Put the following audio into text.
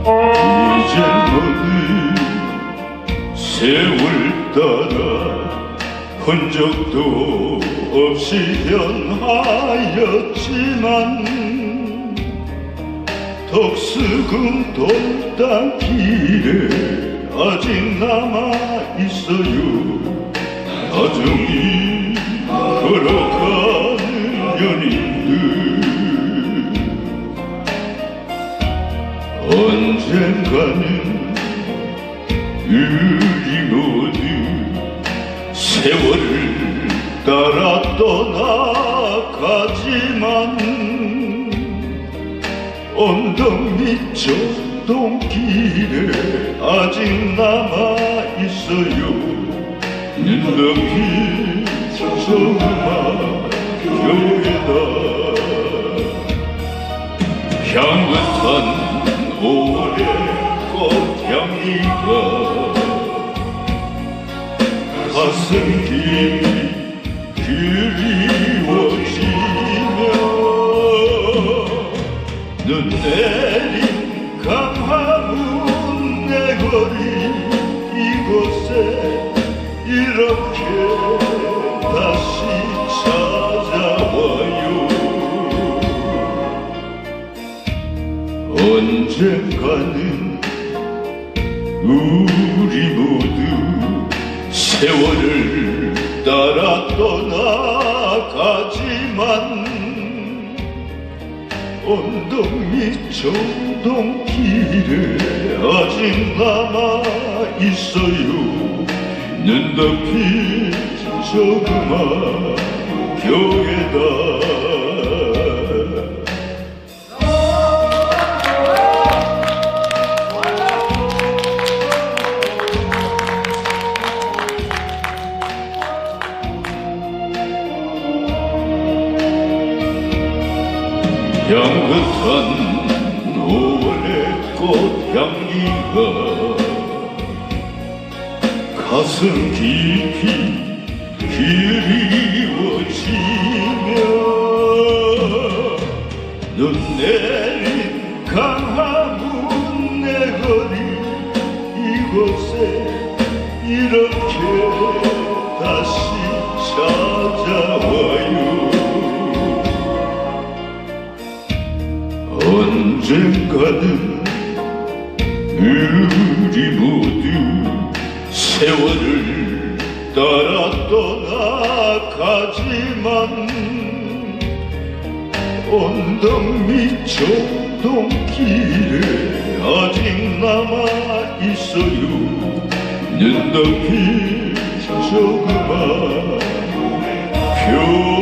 이제 모두 세월 따라 흔적도 없이 변하였지만 덕수궁 돌담길에 아직 남아 있어요. 다정히 걸어가 언젠가는 우리 모두 세월을 따라 떠나가지만 언덕 밑 저동길에 아직 남아 있어요. 눈높이 조그마 교회다. 향긋한 올해 꽃향기가 가슴 깊이 그리워지며 눈내 언젠가는 우리 모두 세월을 따라 떠나가지만 언덕 밑 저동길에 아직 남아 있어요. 눈 덮인 조그마 교회다 향긋한 5월의 꽃향기가 가슴 깊이 그리워 우리 모두 세월을 따라 떠나가지만 언덕 밑 저동길에 아직 남아 있어요. 눈 덮인 조그마 표